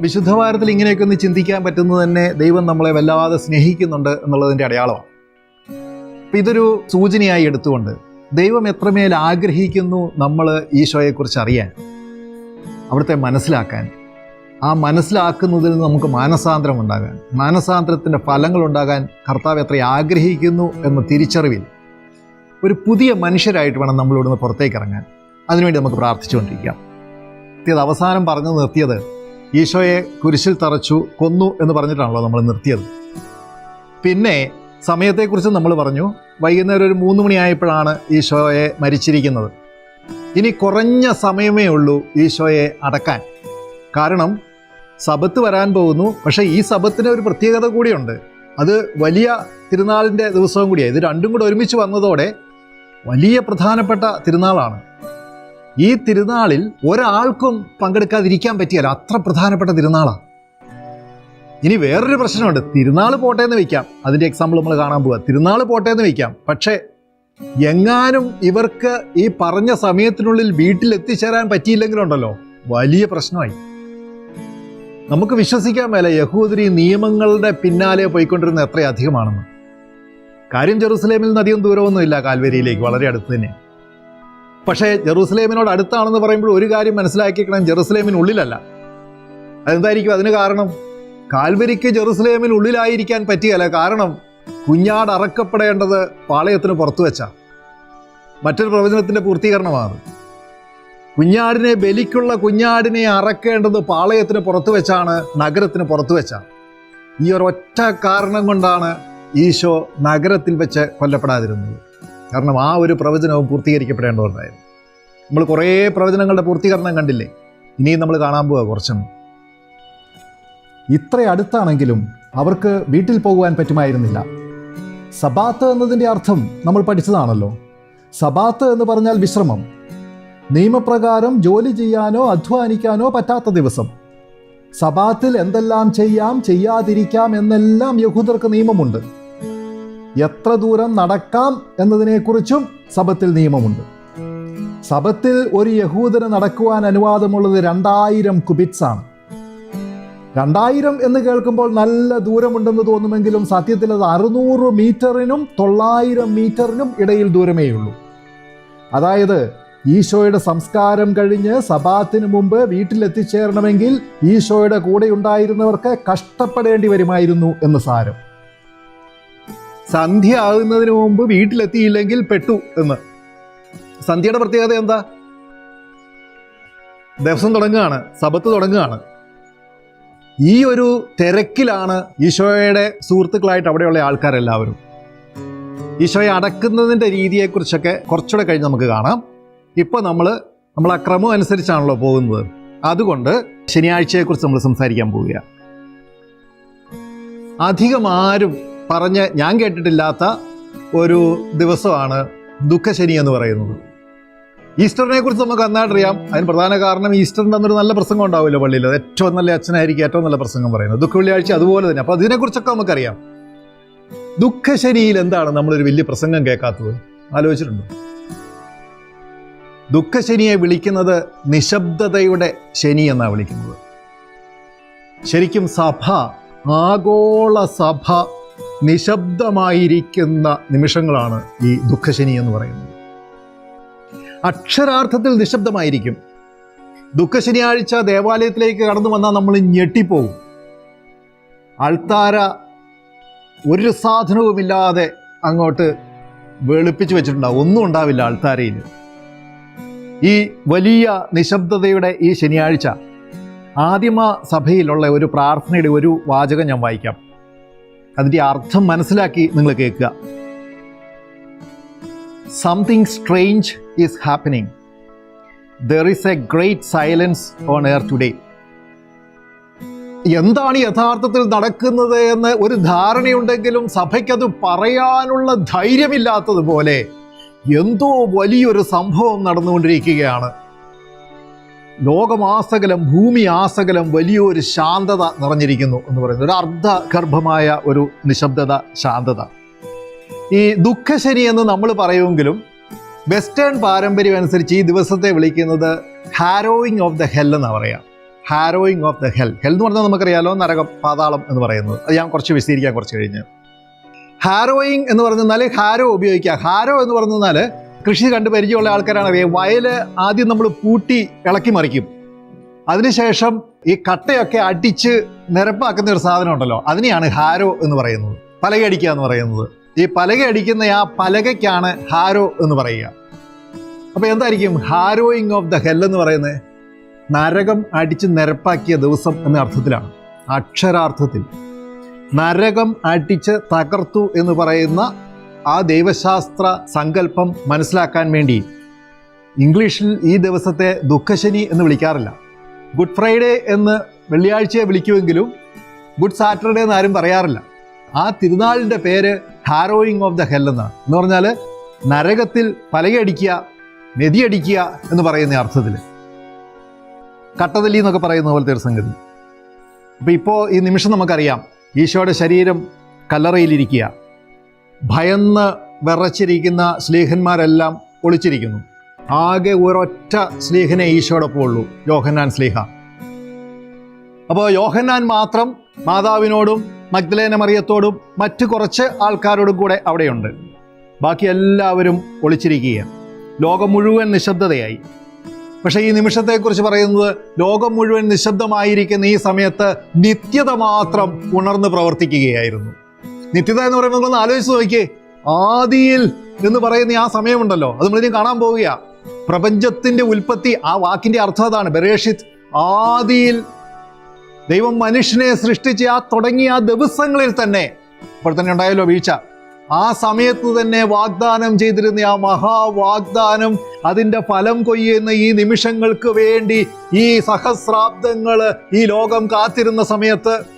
വിശുദ്ധവാരത്തിൽ ഇങ്ങനെയൊക്കെ ഒന്ന് ചിന്തിക്കാൻ പറ്റുന്നത് തന്നെ ദൈവം നമ്മളെ വല്ലാതെ സ്നേഹിക്കുന്നുണ്ട് എന്നുള്ളതിന്റെ അടയാളമാണ്. അപ്പം ഇതൊരു സൂചനയായി എടുത്തുകൊണ്ട് ദൈവം എത്രമേൽ ആഗ്രഹിക്കുന്നു നമ്മൾ ഈശോയെക്കുറിച്ച് അറിയാൻ അവിടുത്തെ മനസ്സിലാക്കാൻ ആ മനസ്സിലാക്കുന്നതിൽ നിന്ന് നമുക്ക് മാനസാന്തരം ഉണ്ടാകാൻ മാനസാന്തരത്തിന്റെ ഫലങ്ങൾ ഉണ്ടാകാൻ കർത്താവ് എത്ര ആഗ്രഹിക്കുന്നു എന്ന തിരിച്ചറിവിൽ ഒരു പുതിയ മനുഷ്യരായിട്ട് വേണം നമ്മളിവിടുന്ന് പുറത്തേക്ക് ഇറങ്ങാൻ. അതിനുവേണ്ടി നമുക്ക് പ്രാർത്ഥിച്ചുകൊണ്ടിരിക്കാം. അവസാനം പറഞ്ഞു നിർത്തിയത് ഈശോയെ കുരിശിൽ തറച്ചു കൊന്നു എന്ന് പറഞ്ഞിട്ടാണല്ലോ നമ്മൾ നിർത്തിയത്. പിന്നെ സമയത്തെക്കുറിച്ച് നമ്മൾ പറഞ്ഞു വൈകുന്നേരം ഒരു മൂന്ന് മണിയായപ്പോഴാണ് ഈശോയെ മരിച്ചിരിക്കുന്നത്. ഇനി കുറഞ്ഞ സമയമേ ഉള്ളൂ ഈശോയെ അടക്കാൻ. കാരണം സബത്ത് വരാൻ പോകുന്നു പക്ഷേ ഈ സബത്തിന് ഒരു പ്രത്യേകത കൂടിയുണ്ട്. അത് വലിയ തിരുനാളിന്റെ ദിവസവും കൂടിയാണ് ഇത് രണ്ടും കൂടെ ഒരുമിച്ച് വന്നതോടെ വലിയ പ്രധാനപ്പെട്ട തിരുനാളാണ്. ഈ തിരുനാളിൽ ഒരാൾക്കും പങ്കെടുക്കാതിരിക്കാൻ പറ്റിയല്ല. അത്ര പ്രധാനപ്പെട്ട തിരുനാളാണ് ഇനി വേറൊരു പ്രശ്നമുണ്ട്. തിരുനാൾ പോട്ടെ എന്ന് വയ്ക്കാം അതിന്റെ എക്സാമ്പിൾ നമ്മൾ കാണാൻ പോവുക തിരുനാൾ പോട്ടെ എന്ന് വയ്ക്കാം പക്ഷേ എങ്ങാനും ഇവർക്ക് ഈ പറഞ്ഞ സമയത്തിനുള്ളിൽ വീട്ടിൽ എത്തിച്ചേരാൻ പറ്റിയില്ലെങ്കിലുണ്ടല്ലോ. വലിയ പ്രശ്നമായി. നമുക്ക് വിശ്വസിക്കാൻ മേല യഹൂദരി നിയമങ്ങളുടെ പിന്നാലെ പോയിക്കൊണ്ടിരുന്ന എത്രയധികമാണെന്ന്. കാര്യം ജെറുസലേമിൽ നിന്ന് അധികം ദൂരമൊന്നുമില്ല. കാൽവരിയിലേക്ക്. വളരെ അടുത്ത് തന്നെ. പക്ഷേ ജെറുസലേമിനോട് അടുത്താണെന്ന് പറയുമ്പോൾ ഒരു കാര്യം മനസ്സിലാക്കിക്കണം ജെറുസലേമിനുള്ളിലല്ല. അതെന്തായിരിക്കും അതിന് കാരണം? കാൽവരിക്ക് ജെറൂസലേമിനുള്ളിലായിരിക്കാൻ പറ്റിയല്ല കാരണം കുഞ്ഞാട് അറക്കപ്പെടേണ്ടത് പാളയത്തിന് പുറത്തു വെച്ച. മറ്റൊരു പ്രവചനത്തിന്റെ പൂർത്തീകരണമാണ് കുഞ്ഞാടിനെ ബലിക്കുള്ള കുഞ്ഞാടിനെ അറക്കേണ്ടത് പാളയത്തിന് പുറത്തു വെച്ചാണ് നഗരത്തിന് പുറത്തു വെച്ചാ. ഈ ഒരൊറ്റ കാരണം കൊണ്ടാണ് ഈശോ നഗരത്തിൽ വെച്ച് കൊല്ലപ്പെടാതിരുന്നത്. കാരണം ആ ഒരു പ്രവചനവും പൂർത്തീകരിക്കപ്പെടേണ്ടതുണ്ടായിരുന്നു നമ്മൾ കുറേ പ്രവചനങ്ങളുടെ പൂർത്തീകരണം കണ്ടില്ലേ? ഇനിയും നമ്മൾ കാണാൻ പോവുക കുറച്ചും ഇത്ര അടുത്താണെങ്കിലും അവർക്ക് വീട്ടിൽ പോകുവാൻ പറ്റുമായിരുന്നില്ല. സബാത്ത് എന്നതിന്റെ അർത്ഥം നമ്മൾ പഠിച്ചതാണല്ലോ. സബാത്ത് എന്ന് പറഞ്ഞാൽ വിശ്രമം. നിയമപ്രകാരം ജോലി ചെയ്യാനോ അധ്വാനിക്കാനോ പറ്റാത്ത ദിവസം. സബാത്തിൽ എന്തെല്ലാം ചെയ്യാം ചെയ്യാതിരിക്കാം എന്നെല്ലാം യഹൂദർക്ക് നിയമമുണ്ട്. എത്ര ദൂരം നടക്കാം എന്നതിനെക്കുറിച്ചും സബത്തിൽ നിയമമുണ്ട്. സബത്തിൽ ഒരു യഹൂദന് നടക്കുവാൻ അനുവാദമുള്ളത് രണ്ടായിരം കുബിറ്റ്സ് ആണ് രണ്ടായിരം എന്ന് കേൾക്കുമ്പോൾ നല്ല ദൂരമുണ്ടെന്ന് തോന്നുമെങ്കിലും സത്യത്തിൽ അത് അറുന്നൂറ് മീറ്ററിനും തൊള്ളായിരം മീറ്ററിനും ഇടയിൽ ദൂരമേ ഉള്ളൂ അതായത് ഈശോയുടെ സംസ്കാരം കഴിഞ്ഞ് സബാത്തിന് മുമ്പ് വീട്ടിലെത്തിച്ചേരണമെങ്കിൽ ഈശോയുടെ കൂടെ ഉണ്ടായിരുന്നവർക്ക് കഷ്ടപ്പെടേണ്ടി വരുമായിരുന്നു എന്ന് സാരം. സന്ധ്യ ആകുന്നതിന് മുമ്പ് വീട്ടിലെത്തിയില്ലെങ്കിൽ പെട്ടു എന്ന്. സന്ധ്യയുടെ പ്രത്യേകത എന്താ? ദിവസം തുടങ്ങുകയാണ് സബത്ത് തുടങ്ങുകയാണ്. ഈ ഒരു തിരക്കിലാണ് ഈശോയുടെ സുഹൃത്തുക്കളായിട്ട് അവിടെയുള്ള ആൾക്കാരെല്ലാവരും. ഈശോയെ അടക്കുന്നതിന്റെ രീതിയെക്കുറിച്ചൊക്കെ കുറച്ചുകൂടെ കഴിഞ്ഞ് നമുക്ക് കാണാം. ഇപ്പോൾ നമ്മൾ നമ്മൾ ആ ക്രമം അനുസരിച്ചാണല്ലോ പോകുന്നത്. അതുകൊണ്ട് ശനിയാഴ്ചയെക്കുറിച്ച് നമ്മൾ സംസാരിക്കാൻ പോവുക അധികം ആരും പറഞ്ഞ് ഞാൻ കേട്ടിട്ടില്ലാത്ത ഒരു ദിവസമാണ് ദുഃഖശനി എന്ന് പറയുന്നത്. ഈസ്റ്ററിനെ കുറിച്ച് നമുക്ക് നന്നായിട്ടറിയാം അതിന് പ്രധാന കാരണം ഈസ്റ്ററിന്റെ അന്നൊരു നല്ല പ്രസംഗം ഉണ്ടാവില്ല പള്ളിയിൽ. ഏറ്റവും നല്ല അച്ഛനായിരിക്കും ഏറ്റവും നല്ല പ്രസംഗം പറയുന്നത്. ദുഃഖ വെള്ളിയാഴ്ച അതുപോലെ തന്നെ. അപ്പോൾ അതിനെക്കുറിച്ചൊക്കെ നമുക്കറിയാം. ദുഃഖശനിയിൽ എന്താണ് നമ്മളൊരു വലിയ പ്രസംഗം കേൾക്കാത്തത്? ആലോചിച്ചിട്ടുണ്ടോ? ദുഃഖശനിയെ വിളിക്കുന്നത് നിശബ്ദതയുടെ ശനി എന്നാണ് വിളിക്കുന്നത്. ശരിക്കും സഭ ആഗോള സഭ നിശബ്ദമായിരിക്കുന്ന നിമിഷങ്ങളാണ് ഈ ദുഃഖശനി എന്ന് പറയുന്നത്. അക്ഷരാർത്ഥത്തിൽ നിശബ്ദമായിരിക്കും. ദുഃഖശനിയാഴ്ച ദേവാലയത്തിലേക്ക് കടന്നു വന്നാൽ നമ്മൾ ഞെട്ടിപ്പോവും. അൾത്താര ഒരു സാധനവുമില്ലാതെ അങ്ങോട്ട് വെളുപ്പിച്ച് വെച്ചിട്ടുണ്ടാവും. ഒന്നും ഉണ്ടാവില്ല അൾത്താരയിൽ ഈ വലിയ നിശബ്ദതയുടെ ഈ ശനിയാഴ്ച ആദിമ സഭയിലുള്ള ഒരു പ്രാർത്ഥനയുടെ ഒരു വാചകം ഞാൻ വായിക്കാം. അതിന്റെ അർത്ഥം മനസ്സിലാക്കി നിങ്ങൾ കേൾക്കുക. Something strange is happening there is a great silence on air today എന്താണ് യഥാർത്ഥത്തിൽ നടക്കുന്നത് എന്ന് ഒരു ധാരണയുണ്ടെങ്കിലും സഭയ്ക്കത് പറയാനുള്ള ധൈര്യമില്ലാത്തതുപോലെ എന്തോ വലിയൊരു സംഭവം നടന്നുകൊണ്ടിരിക്കുകയാണ്. ലോകമാസകലം ഭൂമി ആസകലം വലിയൊരു ശാന്തത നിറഞ്ഞിരിക്കുന്നു എന്ന് പറയുന്നത്. ഒരു അർദ്ധഗർഭമായ ഒരു നിശബ്ദത ശാന്തത. ഈ ദുഃഖശനി എന്ന് നമ്മൾ പറയുമെങ്കിലും വെസ്റ്റേൺ പാരമ്പര്യം അനുസരിച്ച് ഈ ദിവസത്തെ വിളിക്കുന്നത് ഹാരോയിങ് ഓഫ് ദ ഹെൽ എന്നാണ് പറയാം. Harrowing of the hell. Hell എന്ന് പറഞ്ഞാൽ നമുക്കറിയാലോ നരകം പാതാളം എന്ന് പറയുന്നത്. അത് ഞാൻ കുറച്ച് വിശദീകരിക്കാം കുറച്ച് കഴിഞ്ഞ്. ഹാരോയിങ് എന്ന് പറഞ്ഞാൽ ഹാരോ ഉപയോഗിക്കുക. ഹാരോ എന്ന് പറഞ്ഞാൽ കൃഷി കണ്ട് പരിചയമുള്ള ആൾക്കാരാണ്. അറിയാം വയൽ ആദ്യം നമ്മൾ പൂട്ടി ഇളക്കി മറിക്കും. അതിനുശേഷം ഈ കട്ടയൊക്കെ അടിച്ച് നിരപ്പാക്കുന്ന ഒരു സാധനം ഉണ്ടല്ലോ അതിനെയാണ് ഹാരോ എന്ന് പറയുന്നത്. പലക അടിക്കുക എന്ന് പറയുന്നത്. ഈ പലക അടിക്കുന്ന ആ പലകയ്ക്കാണ് ഹാരോ എന്ന് പറയുക. അപ്പോൾ എന്തായിരിക്കും ഹാരോയിങ് ഓഫ് ദ ഹെൽ എന്ന് പറയുന്നത്? നരകം അടിച്ച് നിരപ്പാക്കിയ ദിവസം എന്ന അർത്ഥത്തിലാണ്. അക്ഷരാർത്ഥത്തിൽ. നരകം അടിച്ച് തകർത്തു എന്ന് പറയുന്ന ആ ദൈവശാസ്ത്ര സങ്കല്പം മനസ്സിലാക്കാൻ വേണ്ടി ഇംഗ്ലീഷിൽ ഈ ദിവസത്തെ ദുഃഖശനി എന്ന് വിളിക്കാറില്ല. ഗുഡ് ഫ്രൈഡേ എന്ന് വെള്ളിയാഴ്ചയെ വിളിക്കുമെങ്കിലും ഗുഡ് സാറ്റർഡേ എന്ന് ആരും പറയാറില്ല. ആ തിരുനാളിന്റെ പേര് ഹാരോയിങ് ഓഫ് ദ ഹെൽ എന്നാണ് എന്ന് പറഞ്ഞാൽ നരകത്തിൽ പലകയടിക്കുക നെതിയടിക്കുക എന്ന് പറയുന്ന അർത്ഥത്തിൽ കട്ടതല്ലി എന്നൊക്കെ പറയുന്ന പോലത്തെ ഒരു സംഗതി. അപ്പോൾ ഇപ്പോൾ ഈ നിമിഷം നമുക്കറിയാം. ഈശോയുടെ ശരീരം കല്ലറയിലിരിക്കുക. ഭയന്ന് വിറച്ചിരിക്കുന്ന സ്ലീഹന്മാരെല്ലാം ഒളിച്ചിരിക്കുന്നു. ആകെ ഒരൊറ്റ സ്ലീഹനെ ഈശോടൊപ്പം ഉള്ളൂ യോഹന്നാൻ സ്ലീഹ. അപ്പോൾ യോഹന്നാൻ മാത്രം മാതാവിനോടും മഗ്ദലേന മറിയത്തോടും മറ്റു കുറച്ച് ആൾക്കാരോടും കൂടെ അവിടെയുണ്ട്. ബാക്കി എല്ലാവരും ഒളിച്ചിരിക്കുകയാണ്. ലോകം മുഴുവൻ നിശബ്ദതയായി. പക്ഷേ ഈ നിമിഷത്തെക്കുറിച്ച് പറയുന്നത് ലോകം മുഴുവൻ നിശബ്ദമായിരിക്കുന്ന ഈ സമയത്ത് നിത്യത മാത്രം ഉണർന്ന് പ്രവർത്തിക്കുകയായിരുന്നു. നിത്യത എന്ന് പറയുമ്പോൾ ഒന്ന് ആലോചിച്ച് നോക്കിയേ. ആദിയിൽ എന്ന് പറയുന്ന ആ സമയമുണ്ടല്ലോ. അത് നമ്മളിനി കാണാൻ പോവുക പ്രപഞ്ചത്തിന്റെ ഉൽപ്പത്തി ആ വാക്കിന്റെ അർത്ഥം അതാണ്. ബരേഷിത് ആദിയിൽ ദൈവം മനുഷ്യനെ സൃഷ്ടിച്ച് ആ തുടങ്ങിയ ആ ദിവസങ്ങളിൽ തന്നെ ഇപ്പോൾ തന്നെ ഉണ്ടായല്ലോ വീഴ്ച. ആ സമയത്ത് തന്നെ വാഗ്ദാനം ചെയ്തിരുന്ന ആ മഹാവാഗ്ദാനം അതിന്റെ ഫലം കൊയ്യുന്ന ഈ നിമിഷങ്ങൾക്ക് വേണ്ടി ഈ സഹസ്രാബ്ദങ്ങൾ ഈ ലോകം കാത്തിരുന്ന സമയത്ത്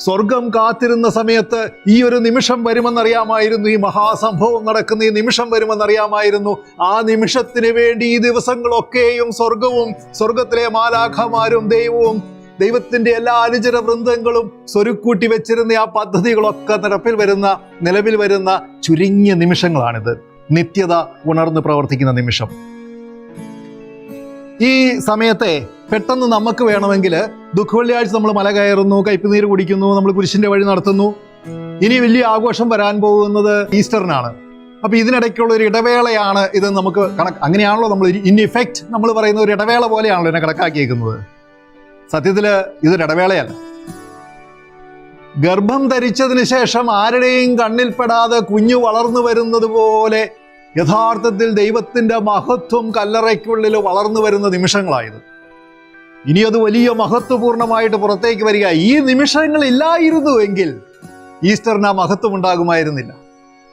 സ്വർഗം കാത്തിരുന്ന സമയത്ത് ഈ ഒരു നിമിഷം വരുമെന്നറിയാമായിരുന്നു. ഈ മഹാസംഭവം നടക്കുന്ന ഈ നിമിഷം വരുമെന്നറിയാമായിരുന്നു. ആ നിമിഷത്തിന് വേണ്ടി ഈ ദിവസങ്ങളൊക്കെയും സ്വർഗവും സ്വർഗത്തിലെ മാലാഖമാരും ദൈവവും ദൈവത്തിന്റെ എല്ലാ അനുചര വൃന്ദങ്ങളും സ്വരുക്കൂട്ടി വെച്ചിരുന്ന ആ പദ്ധതികളൊക്കെ നടപ്പിൽ വരുന്ന നിലവിൽ വരുന്ന ചുരുങ്ങിയ നിമിഷങ്ങളാണിത്. നിത്യത ഉണർന്ന് പ്രവർത്തിക്കുന്ന നിമിഷം. ഈ സമയത്തെ പെട്ടെന്ന് നമുക്ക് വേണമെങ്കിൽ ദുഃഖവെള്ളിയാഴ്ച നമ്മൾ മല കയറുന്നു കയ്പുനീര് കുടിക്കുന്നു നമ്മൾ കുരിശിന്റെ വഴി നടത്തുന്നു. ഇനി വലിയ ആഘോഷം വരാൻ പോകുന്നത് ഈസ്റ്ററിനാണ്. അപ്പൊ ഇതിനിടയ്ക്കുള്ള ഒരു ഇടവേളയാണ് ഇത് നമുക്ക് കണക്ക് അങ്ങനെയാണല്ലോ നമ്മൾ ഇൻ ഇഫക്റ്റ് നമ്മൾ പറയുന്ന ഒരു ഇടവേള പോലെയാണല്ലോ എന്നെ കണക്കാക്കിയേക്കുന്നത്. സത്യത്തിൽ ഇതൊരു ഇടവേളയല്ല. ഗർഭം ധരിച്ചതിന് ശേഷം ആരുടെയും കണ്ണിൽപ്പെടാതെ കുഞ്ഞു വളർന്നു വരുന്നത് പോലെ യഥാർത്ഥത്തിൽ ദൈവത്തിന്റെ മഹത്വം കല്ലറയ്ക്കുള്ളിൽ വളർന്നു വരുന്ന നിമിഷങ്ങളായത്. ഇനി അത് വലിയ മഹത്വപൂർണമായിട്ട് പുറത്തേക്ക് വരിക. ഈ നിമിഷങ്ങൾ ഇല്ലായിരുന്നു എങ്കിൽ ഈസ്റ്ററിന് ആ മഹത്വം ഉണ്ടാകുമായിരുന്നില്ല.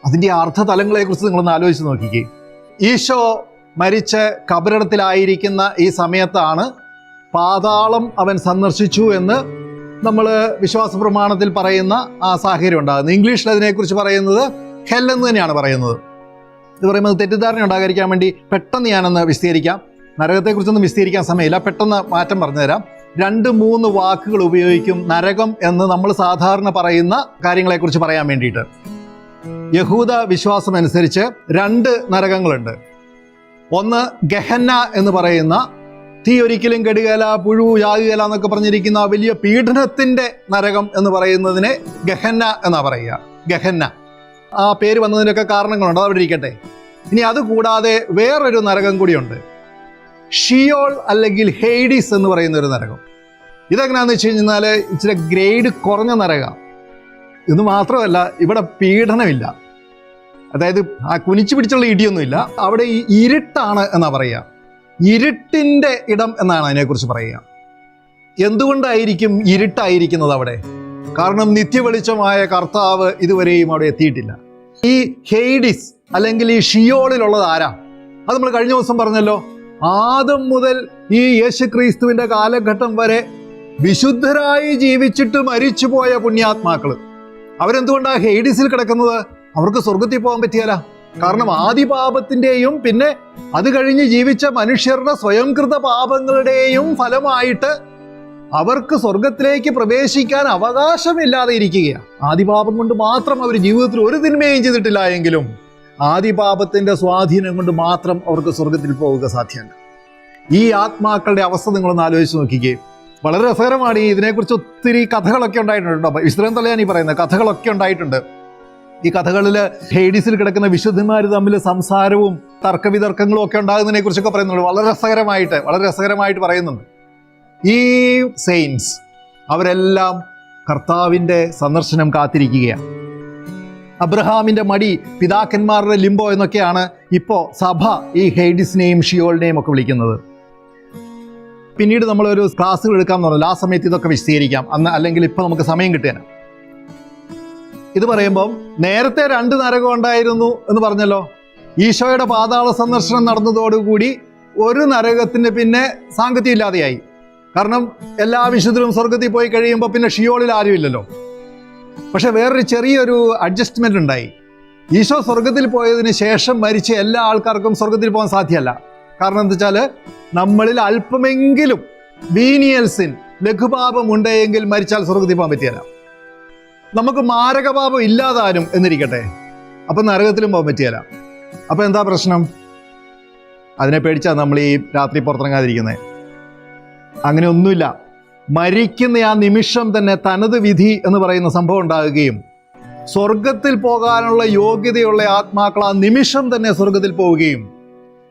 അതിന്റെ അർത്ഥതലങ്ങളെക്കുറിച്ച് നിങ്ങളൊന്ന് ആലോചിച്ച് നോക്കിക്കേ. ഈശോ മരിച്ച് കബറിടത്തിലായിരിക്കുന്ന ഈ സമയത്താണ് പാതാളം അവൻ സന്ദർശിച്ചു എന്ന് നമ്മൾ വിശ്വാസ പ്രമാണത്തിൽ പറയുന്ന ആ സാഹചര്യം ഉണ്ടാകുന്നത്. ഇംഗ്ലീഷിൽ അതിനെക്കുറിച്ച് പറയുന്നത് ഹെൽ എന്ന് തന്നെയാണ് പറയുന്നത്. ഇത് പറയുമ്പോൾ തെറ്റിദ്ധാരണ ഉണ്ടാകാതിരിക്കാൻ വേണ്ടി പെട്ടെന്ന് ഞാനൊന്ന് വിശദീകരിക്കാം നരകത്തെക്കുറിച്ചൊന്നും വിശദീകരിക്കാൻ സമയമില്ല. പെട്ടെന്ന് മാറ്റം പറഞ്ഞുതരാം. രണ്ട് മൂന്ന് വാക്കുകൾ ഉപയോഗിക്കും നരകം എന്ന് നമ്മൾ സാധാരണ പറയുന്ന കാര്യങ്ങളെക്കുറിച്ച് പറയാൻ വേണ്ടിയിട്ട്. യഹൂദ വിശ്വാസം അനുസരിച്ച് രണ്ട് നരകങ്ങളുണ്ട്. ഒന്ന് ഗഹന്ന എന്ന് പറയുന്ന തീ ഒരിക്കലും കെടുകല പുഴു യാകുകേല എന്നൊക്കെ പറഞ്ഞിരിക്കുന്ന വലിയ പീഡനത്തിന്റെ നരകം എന്ന് പറയുന്നതിനെ ഗഹന്ന എന്നാ പറയുക. ഗഹന്ന. ആ പേര് വന്നതിനൊക്കെ കാരണങ്ങളുണ്ട്. അത് അവിടെ ഇരിക്കട്ടെ. ഇനി അതുകൂടാതെ വേറൊരു നരകം കൂടിയുണ്ട്. ഷിയോൾ അല്ലെങ്കിൽ ഹെയ്ഡിസ് എന്ന് പറയുന്ന ഒരു നരകം. ഇതെങ്ങനെയാന്ന് വെച്ച് കഴിഞ്ഞാൽ ഇച്ചിരി ഗ്രേഡ് കുറഞ്ഞ നരക. ഇത് മാത്രമല്ല ഇവിടെ പീഡനമില്ല. അതായത് ആ കുനിച്ചു പിടിച്ചുള്ള ഇടിയൊന്നുമില്ല. അവിടെ ഈ ഇരുട്ടാണ് എന്നാ പറയുക. ഇരുട്ടിന്റെ ഇടം എന്നാണ് അതിനെക്കുറിച്ച് പറയുക. എന്തുകൊണ്ടായിരിക്കും ഇരുട്ടായിരിക്കുന്നത് അവിടെ? കാരണം നിത്യവെളിച്ചമായ കർത്താവ് ഇതുവരെയും അവിടെ എത്തിയിട്ടില്ല. ഈ ഹെയ്ഡിസ് അല്ലെങ്കിൽ ഈ ഷിയോളിലുള്ളത് ആരാ? അത് നമ്മൾ കഴിഞ്ഞ ദിവസം പറഞ്ഞല്ലോ. ആദം മുതൽ ഈ യേശുക്രിസ്തുവിന്റെ കാലഘട്ടം വരെ വിശുദ്ധരായി ജീവിച്ചിട്ട് മരിച്ചുപോയ പുണ്യാത്മാക്കൾ അവരെന്തുകൊണ്ടാണ് ഹെയ്ഡിസിൽ കിടക്കുന്നത്? അവർക്ക് സ്വർഗത്തിൽ പോകാൻ പറ്റിയല്ല. കാരണം ആദിപാപത്തിന്റെയും പിന്നെ അത് കഴിഞ്ഞ് ജീവിച്ച മനുഷ്യരുടെ സ്വയംകൃത പാപങ്ങളുടെയും ഫലമായിട്ട് അവർക്ക് സ്വർഗത്തിലേക്ക് പ്രവേശിക്കാൻ അവകാശമില്ലാതെ ഇരിക്കുകയാണ്. ആദിപാപം കൊണ്ട് മാത്രം അവർ ജീവിതത്തിൽ ഒരു തിന്മയും ചെയ്തിട്ടില്ല എങ്കിലും ആദിപാപത്തിന്റെ സ്വാധീനം കൊണ്ട് മാത്രം അവർക്ക് സ്വർഗത്തിൽ പോവുക സാധ്യമല്ല ഈ ആത്മാക്കളുടെ അവസ്ഥ നിങ്ങളൊന്ന് ആലോചിച്ച് നോക്കിക്കേ. വളരെ രസകരമാണ് ഈ ഇതിനെക്കുറിച്ച് ഒത്തിരി കഥകളൊക്കെ ഉണ്ടായിട്ടുണ്ട് കേട്ടോ. വിശ്രം തലയാണ് ഈ പറയുന്നത്. കഥകളൊക്കെ ഉണ്ടായിട്ടുണ്ട്. ഈ കഥകളിൽ ഹേഡീസിൽ കിടക്കുന്ന വിശുദ്ധന്മാർ തമ്മിൽ സംസാരവും തർക്കവിതർക്കങ്ങളും ഒക്കെ ഉണ്ടാകുന്നതിനെ കുറിച്ചൊക്കെ പറയുന്നുണ്ട്. വളരെ രസകരമായിട്ട് വളരെ രസകരമായിട്ട് പറയുന്നുണ്ട്. ഈ സെയിൻസ് അവരെല്ലാം കർത്താവിന്റെ സന്ദർശനം കാത്തിരിക്കുകയാണ്. അബ്രഹാമിന്റെ മടി പിതാക്കന്മാരുടെ ലിംബോ എന്നൊക്കെയാണ് ഇപ്പോൾ സഭ ഈ ഹെയ്ഡിസിനെയും ഷിയോളിനെയും ഒക്കെ വിളിക്കുന്നത്. പിന്നീട് നമ്മളൊരു ക്ലാസ്സുകൾ എടുക്കാമെന്ന് പറഞ്ഞു. ആ സമയത്ത് ഇതൊക്കെ വിശദീകരിക്കാം. അന്ന് അല്ലെങ്കിൽ ഇപ്പോൾ നമുക്ക് സമയം കിട്ടുകയാണ് ഇത് പറയുമ്പം നേരത്തെ രണ്ട് നരകം ഉണ്ടായിരുന്നു എന്ന് പറഞ്ഞല്ലോ. ഈശോയുടെ പാതാള സന്ദർശനം നടന്നതോടുകൂടി ഒരു നരകത്തിന് പിന്നെ സാങ്കത്യം ഇല്ലാതെയായി കാരണം എല്ലാ വിശുദ്ധരും സ്വർഗത്തിൽ പോയി കഴിയുമ്പോൾ പിന്നെ ഷിയോളിൽ ആരുമില്ലല്ലോ. പക്ഷെ വേറൊരു ചെറിയൊരു അഡ്ജസ്റ്റ്മെന്റ് ഉണ്ടായി. ഈശോ സ്വർഗത്തിൽ പോയതിന് ശേഷം മരിച്ച എല്ലാ ആൾക്കാർക്കും സ്വർഗത്തിൽ പോകാൻ സാധ്യമല്ല. കാരണം എന്താ വെച്ചാൽ നമ്മളിൽ അല്പമെങ്കിലും ബീനിയൽസിൻ ലഘുപാപം ഉണ്ടെങ്കിൽ മരിച്ചാൽ സ്വർഗത്തിൽ പോകാൻ പറ്റിയല്ല നമുക്ക് മാരകപാപം ഇല്ലാതാരും എന്നിരിക്കട്ടെ. അപ്പൊ നരകത്തിലും പോകാൻ പറ്റിയല്ല അപ്പൊ എന്താ പ്രശ്നം? അതിനെ പേടിച്ചാണ് നമ്മൾ ഈ രാത്രി പുറത്തിറങ്ങാതിരിക്കുന്നത് അങ്ങനെ ഒന്നുമില്ല മരിക്കുന്ന ആ നിമിഷം തന്നെ തനത് വിധി എന്ന് പറയുന്ന സംഭവം ഉണ്ടാകുകയും സ്വർഗത്തിൽ പോകാനുള്ള യോഗ്യതയുള്ള ആത്മാക്കൾ ആ നിമിഷം തന്നെ സ്വർഗത്തിൽ പോവുകയും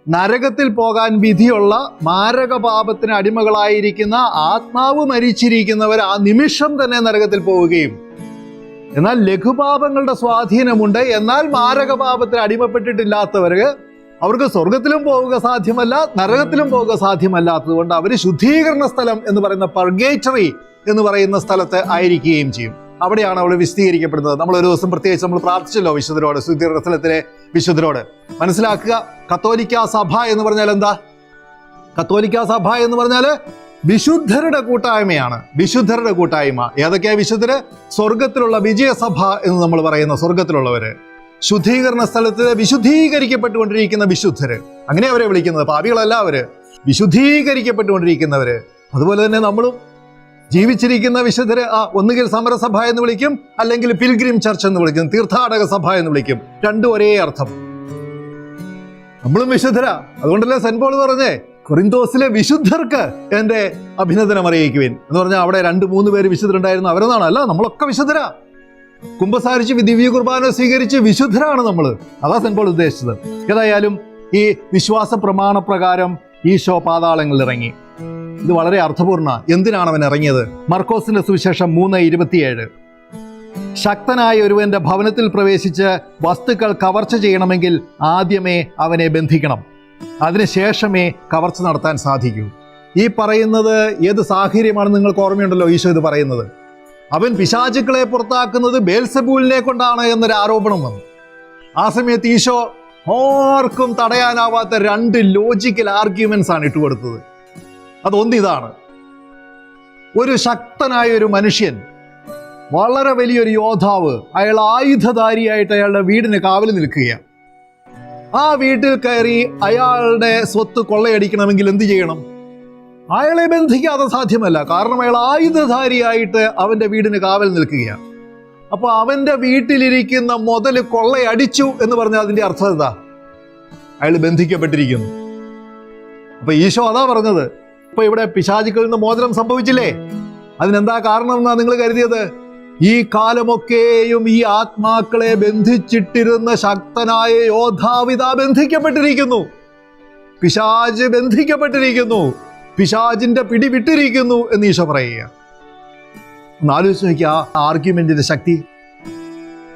നരകത്തിൽ പോകാൻ വിധിയുള്ള മാരകപാപത്തിന് അടിമകളായിരിക്കുന്ന ആത്മാവ് മരിച്ചിരിക്കുന്നവർ ആ നിമിഷം തന്നെ നരകത്തിൽ പോവുകയും എന്നാൽ ലഘുപാപങ്ങളുടെ സ്വാധീനമുണ്ട്. എന്നാൽ മാരകപാപത്തിന് അടിമപ്പെട്ടിട്ടില്ലാത്തവർക്ക് അവർക്ക് സ്വർഗത്തിലും പോവുക സാധ്യമല്ല നരകത്തിലും പോവുക സാധ്യമല്ലാത്തതുകൊണ്ട് അവർ ശുദ്ധീകരണ സ്ഥലം എന്ന് പറയുന്ന പർഗേറ്ററി എന്ന് പറയുന്ന സ്ഥലത്ത് ആയിരിക്കുകയും ചെയ്യും. അവിടെയാണ് അവൾ വിശദീകരിക്കപ്പെടുന്നത്. നമ്മൾ ഒരു ദിവസം പ്രത്യേകിച്ച് നമ്മൾ പ്രാർത്ഥിച്ചല്ലോ വിശുദ്ധരോട് ശുദ്ധീകരണ സ്ഥലത്തിലെ വിശുദ്ധരോട്. മനസ്സിലാക്കുക കത്തോലിക്ക സഭ എന്ന് പറഞ്ഞാൽ എന്താ? കത്തോലിക്ക സഭ എന്ന് പറഞ്ഞാൽ വിശുദ്ധരുടെ കൂട്ടായ്മയാണ്. വിശുദ്ധരുടെ കൂട്ടായ്മ. ഏതൊക്കെയാ വിശുദ്ധര്? സ്വർഗത്തിലുള്ള വിജയസഭ എന്ന് നമ്മൾ പറയുന്ന സ്വർഗത്തിലുള്ളവര് ശുദ്ധീകരണ സ്ഥലത്ത് വിശുദ്ധീകരിക്കപ്പെട്ടുകൊണ്ടിരിക്കുന്ന വിശുദ്ധര്. അങ്ങനെ അവരെ വിളിക്കുന്നത്. പാപികളല്ല അവർ. വിശുദ്ധീകരിക്കപ്പെട്ടുകൊണ്ടിരിക്കുന്നവര്. അതുപോലെ തന്നെ നമ്മളും. ജീവിച്ചിരിക്കുന്ന വിശുദ്ധര് ആ ഒന്നുകിൽ സമരസഭ എന്ന് വിളിക്കും അല്ലെങ്കിൽ പിൽഗ്രിം ചർച്ച് എന്ന് വിളിക്കും തീർത്ഥാടക സഭ എന്ന് വിളിക്കും. രണ്ടും ഒരേ അർത്ഥം. നമ്മളും വിശുദ്ധരാ. അതുകൊണ്ടല്ലേ സെന്റ് പോൾ പറഞ്ഞേ കൊറിന്തോസിലെ വിശുദ്ധർക്ക് എന്റെ അഭിനന്ദനം അറിയിക്കുവിൻ. എന്ന് പറഞ്ഞാൽ അവിടെ രണ്ട് മൂന്ന് പേര് വിശുദ്ധരുണ്ടായിരുന്നു. അവരെന്നാണ് അല്ല നമ്മളൊക്കെ വിശുദ്ധരാ. കുംഭസാരിച്ച് ദിവ്യ കുർബാന സ്വീകരിച്ച് വിശുദ്ധരാണ് നമ്മൾ അതാ സെൻപോൾ പോൾ ഉദ്ദേശിച്ചത്. ഏതായാലും ഈ വിശ്വാസ പ്രമാണ പ്രകാരം ഈശോ പാതാളങ്ങളിൽ ഇറങ്ങി. ഇത് വളരെ അർത്ഥപൂർണ എന്തിനാണ് അവൻ ഇറങ്ങിയത്? മർക്കോസിന്റെ സുവിശേഷം മൂന്ന് ഇരുപത്തിയേഴ്. ശക്തനായ ഒരുവന്റെ ഭവനത്തിൽ പ്രവേശിച്ച് വസ്തുക്കൾ കവർച്ച ചെയ്യണമെങ്കിൽ ആദ്യമേ അവനെ ബന്ധിക്കണം. അതിനുശേഷമേ കവർച്ച നടത്താൻ സാധിക്കൂ. ഈ പറയുന്നത് ഏത് സാഹചര്യമാണ് നിങ്ങൾക്ക് ഓർമ്മയുണ്ടല്ലോ ഈശോ ഇത് പറയുന്നത്? അവൻ പിശാചുക്കളെ പുറത്താക്കുന്നത് ബേൽസബൂലിനെ കൊണ്ടാണ് എന്നൊരു ആരോപണം വന്നു. ആ സമയത്ത് ഈശോ ആർക്കും തടയാനാവാത്ത രണ്ട് ലോജിക്കൽ ആർഗ്യുമെന്റ്സ് ആണ് ഇട്ടുകൊടുത്തത് അതൊന്നിതാണ് ഒരു ശക്തനായ ഒരു മനുഷ്യൻ വളരെ വലിയൊരു യോദ്ധാവ് അയാൾ ആയുധധാരിയായിട്ട് അയാളുടെ വീടിന് കാവൽ നിൽക്കുകയാണ്. ആ വീട്ടിൽ കയറി അയാളുടെ സ്വത്ത് കൊള്ളയടിക്കണമെങ്കിൽ എന്ത് ചെയ്യണം? അയാളെ ബന്ധിക്കാതെ സാധ്യമല്ല. കാരണം അയാൾ ആയുധധാരിയായിട്ട് അവന്റെ വീടിന് കാവൽ നിൽക്കുകയാണ്. അപ്പോൾ അവന്റെ വീട്ടിലിരിക്കുന്ന മുതൽ കൊള്ളയടിച്ചു എന്ന് പറഞ്ഞാൽ അതിന്റെ അർത്ഥം എന്താ? അയാൾ ബന്ധിക്കപ്പെട്ടിരിക്കുന്നു. അപ്പോൾ ഈശോ അതാ പറഞ്ഞത്. ഇപ്പൊ ഇവിടെ പിശാചുക്കളിൽ നിന്ന് മോചനം സംഭവിച്ചില്ലേ? അതിനെന്താ കാരണം എന്നാ നിങ്ങൾ കരുതിയത്? ഈ കാലമൊക്കെയും ഈ ആത്മാക്കളെ ബന്ധിച്ചിട്ടിരുന്ന ശക്തനായ യോദ്ധാവിത ബന്ധിക്കപ്പെട്ടിരിക്കുന്നു. പിശാജ് ബന്ധിക്കപ്പെട്ടിരിക്കുന്നു. പിശാജിന്റെ പിടി വിട്ടിരിക്കുന്നു എന്ന് ഈശോ പറയുക ഒന്ന് ആലോചിച്ച് നോക്കിയ ആ ആർഗ്യുമെന്റിന്റെ ശക്തി.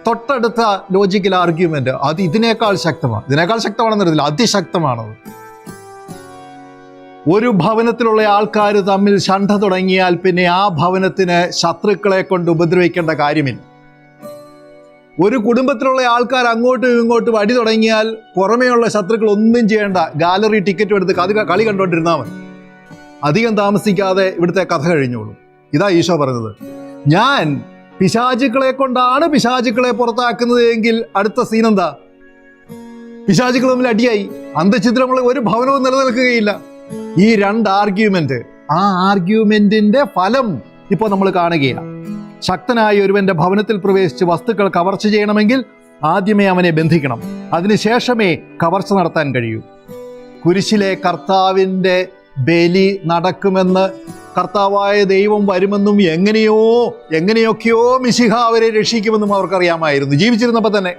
തൊട്ടടുത്ത ലോജിക്കൽ ആർഗ്യുമെന്റ് അത് ഇതിനേക്കാൾ ശക്തമാണ്. ഇതിനേക്കാൾ ശക്തമാണെന്ന് അതിശക്തമാണത്. ഒരു ഭവനത്തിലുള്ള ആൾക്കാർ തമ്മിൽ ശണ്ഠ തുടങ്ങിയാൽ പിന്നെ ആ ഭവനത്തിന് ശത്രുക്കളെ കൊണ്ട് ഉപദ്രവിക്കേണ്ട കാര്യമില്ല. ഒരു കുടുംബത്തിലുള്ള ആൾക്കാർ അങ്ങോട്ടും ഇങ്ങോട്ടും അടി തുടങ്ങിയാൽ പുറമേയുള്ള ശത്രുക്കൾ ഒന്നും ചെയ്യേണ്ട. ഗാലറി ടിക്കറ്റ് എടുത്ത് കളി കണ്ടുകൊണ്ടിരുന്നാൽ മതി. അധികം താമസിക്കാതെ ഇവിടുത്തെ കഥ കഴിഞ്ഞോളൂ. ഇതാ ഈശോ പറഞ്ഞത്. ഞാൻ പിശാചുക്കളെ കൊണ്ടാണ് പിശാചുക്കളെ പുറത്താക്കുന്നത് എങ്കിൽ അടുത്ത സീൻ എന്താ? പിശാചുക്കൾ തമ്മിൽ അടിയായി. അന്തഛിദ്രമുള്ള ഒരു ഭവനവും നിലനിൽക്കുകയില്ല. ഈ രണ്ട് ആർഗ്യുമെന്റ് ആ ആർഗ്യുമെന്റിന്റെ ഫലം ഇപ്പോൾ നമ്മൾ കാണുകയാണ്. ശക്തനായ ഒരുവന്റെ ഭവനത്തിൽ പ്രവേശിച്ച് വസ്തുക്കൾ കവർച്ച ചെയ്യണമെങ്കിൽ ആദ്യമേ അവനെ ബന്ധിക്കണം. അതിനുശേഷമേ കവർച്ച നടത്താൻ കഴിയൂ. കുരിശിലെ കർത്താവിന്റെ ബലി നടക്കുമെന്ന് കർത്താവായ ദൈവം വരുമെന്നും എങ്ങനെയോ എങ്ങനെയൊക്കെയോ മിശിഹ അവരെ രക്ഷിക്കുമെന്നും അവർക്കറിയാമായിരുന്നു. ജീവിച്ചിരുന്നപ്പോൾ തന്നെ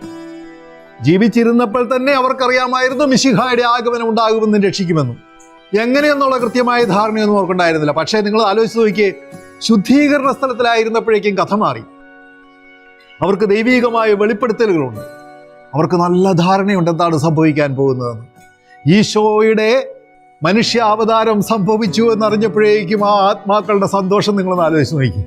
ജീവിച്ചിരുന്നപ്പോൾ തന്നെ അവർക്കറിയാമായിരുന്നു മിശിഹായുടെ ആഗമനം ഉണ്ടാകുമെന്നും രക്ഷിക്കുമെന്നും. എങ്ങനെയെന്നുള്ള കൃത്യമായ ധാരണയൊന്നും അവർക്കുണ്ടായിരുന്നില്ല. പക്ഷേ നിങ്ങൾ ആലോചിച്ച് നോക്കിയേ ശുദ്ധീകരണ സ്ഥലത്തിലായിരുന്നപ്പോഴേക്കും കഥ മാറി. അവർക്ക് ദൈവീകമായ വെളിപ്പെടുത്തലുകളുണ്ട്. അവർക്ക് നല്ല ധാരണയുണ്ട് എന്താണ് സംഭവിക്കാൻ പോകുന്നതെന്ന്. ഈശോയുടെ മനുഷ്യാവതാരം സംഭവിച്ചു എന്നറിഞ്ഞപ്പോഴേക്കും ആ ആത്മാക്കളുടെ സന്തോഷം നിങ്ങളൊന്ന് ആലോചിച്ച് നോക്കി.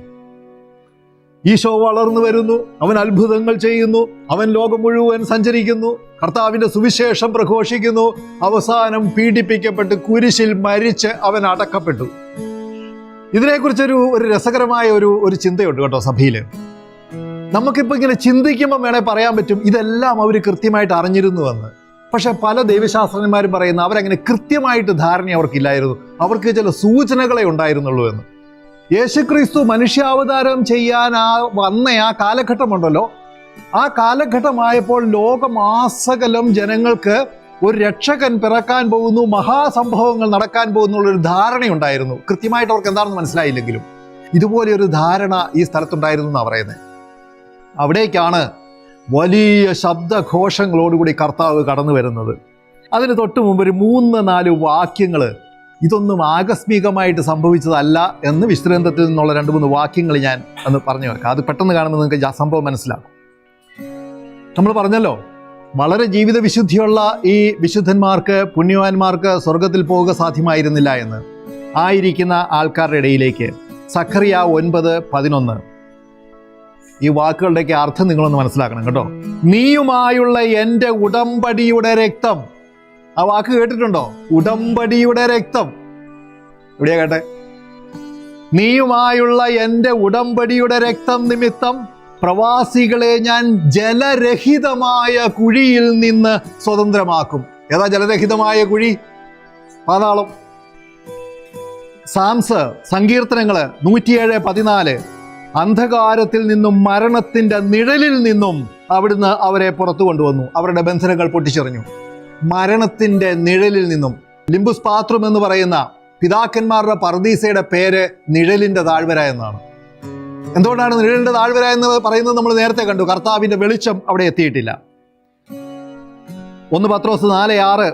ഈശോ വളർന്നു വരുന്നു അവൻ അത്ഭുതങ്ങൾ ചെയ്യുന്നു അവൻ ലോകം മുഴുവൻ സഞ്ചരിക്കുന്നു കർത്താവിന്റെ സുവിശേഷം പ്രഘോഷിക്കുന്നു അവസാനം പീഡിപ്പിക്കപ്പെട്ട് കുരിശിൽ മരിച്ച് അവൻ അടക്കപ്പെട്ടു. ഇതിനെക്കുറിച്ചൊരു ഒരു രസകരമായ ഒരു ഒരു ചിന്തയുണ്ട് കേട്ടോ സഭയിൽ. നമുക്കിപ്പോൾ ഇങ്ങനെ ചിന്തിക്കുമ്പോൾ വേണേൽ പറയാൻ പറ്റും ഇതെല്ലാം അവർ കൃത്യമായിട്ട് അറിഞ്ഞിരുന്നുവെന്ന്. പക്ഷെ പല ദൈവശാസ്ത്രജ്ഞന്മാരും പറയുന്ന അവരങ്ങനെ കൃത്യമായിട്ട് ധാരണ അവർക്കില്ലായിരുന്നു. അവർക്ക് ചില സൂചനകളെ ഉണ്ടായിരുന്നുള്ളൂ എന്ന്. യേശുക്രിസ്തു മനുഷ്യാവതാരം ചെയ്യാൻ ആ വന്ന ആ കാലഘട്ടമുണ്ടല്ലോ. ആ കാലഘട്ടമായപ്പോൾ ലോകമാസകലം ജനങ്ങൾക്ക് ഒരു രക്ഷകൻ പിറക്കാൻ പോകുന്നു മഹാസംഭവങ്ങൾ നടക്കാൻ പോകുന്നു ഒരു ധാരണയുണ്ടായിരുന്നു. കൃത്യമായിട്ട് അവർക്ക് എന്താണെന്ന് മനസ്സിലായില്ലെങ്കിലും. ഇതുപോലെ ഒരു ധാരണ ഈ സ്ഥലത്തുണ്ടായിരുന്നു എന്നാണ് പറയുന്നത്. അവിടേക്കാണ് വലിയ ശബ്ദഘോഷങ്ങളോടുകൂടി കർത്താവ് കടന്നു വരുന്നത്. അതിന് തൊട്ട് മുമ്പ് ഒരു മൂന്ന് നാല് വാക്യങ്ങൾ ഇതൊന്നും ആകസ്മികമായിട്ട് സംഭവിച്ചതല്ല എന്ന് വിശ്രന്തത്തിൽ നിന്നുള്ള രണ്ട് മൂന്ന് വാക്യങ്ങൾ ഞാൻ അന്ന് പറഞ്ഞു വെക്കാം. അത് പെട്ടെന്ന് കാണുമ്പോൾ നിങ്ങൾക്ക് സംഭവം മനസ്സിലാക്കും നമ്മൾ പറഞ്ഞല്ലോ വളരെ ജീവിത വിശുദ്ധിയുള്ള ഈ വിശുദ്ധന്മാർക്ക് പുണ്യവാന്മാർക്ക് സ്വർഗത്തിൽ പോവുക സാധ്യമായിരുന്നില്ല എന്ന്. ആയിരിക്കുന്ന ആൾക്കാരുടെ ഇടയിലേക്ക്. സഖറിയ ഒൻപത് പതിനൊന്ന്. ഈ വാക്കുകളുടെയൊക്കെ അർത്ഥം നിങ്ങളൊന്ന് മനസ്സിലാക്കണം കേട്ടോ. നീയുമായുള്ള എന്റെ ഉടമ്പടിയുടെ രക്തം. ആ വാക്ക് കേട്ടിട്ടുണ്ടോ? ഉടമ്പടിയുടെ രക്തം. എവിടെയാ കേട്ടെ? നീയുമായുള്ള എന്റെ ഉടമ്പടിയുടെ രക്തം നിമിത്തം പ്രവാസികളെ ഞാൻ ജലരഹിതമായ കുഴിയിൽ നിന്ന് സ്വതന്ത്രമാക്കും. ഏതാ ജലരഹിതമായ കുഴി? പാതാളം. സാംസ് സങ്കീർത്തനങ്ങൾ നൂറ്റിയേഴ് പതിനാല്. അന്ധകാരത്തിൽ നിന്നും മരണത്തിന്റെ നിഴലിൽ നിന്നും അവിടുന്ന് അവരെ പുറത്തു കൊണ്ടുവന്നു. അവരുടെ ബന്ധനങ്ങൾ പൊട്ടിച്ചെറിഞ്ഞു. മരണത്തിന്റെ നിഴലിൽ നിന്നും. ലിംബുസ് പാത്രം എന്ന് പറയുന്ന പിതാക്കന്മാരുടെ പർദീസയുടെ പേര് നിഴലിന്റെ താഴ്വര എന്നാണ്. എന്തുകൊണ്ടാണ് നിഴലിന്റെ താഴ്വര എന്ന് പറയുന്നത് നമ്മൾ നേരത്തെ കണ്ടു. കർത്താവിന്റെ വെളിച്ചം അവിടെ എത്തിയിട്ടില്ല. ഒന്ന് പത്രോസ് നാല് ആറ്.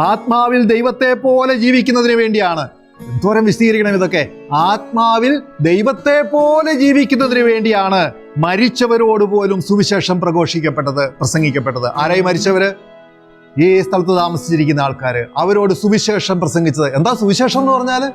ആത്മാവിൽ ദൈവത്തെ പോലെ ജീവിക്കുന്നതിന് വേണ്ടിയാണ് എന്തോരം വിശദീകരിക്കണം ഇതൊക്കെ? ആത്മാവിൽ ദൈവത്തെ പോലെ ജീവിക്കുന്നതിന് വേണ്ടിയാണ് മരിച്ചവരോട് പോലും സുവിശേഷം പ്രഘോഷിക്കപ്പെട്ടത് പ്രസംഗിക്കപ്പെട്ടത്. ആരായി മരിച്ചവര്? ഈ സ്ഥലത്ത് താമസിച്ചിരിക്കുന്ന ആൾക്കാർ അവരോട് സുവിശേഷം പ്രസംഗിച്ചത്. എന്താ സുവിശേഷം എന്ന് പറഞ്ഞാൽ?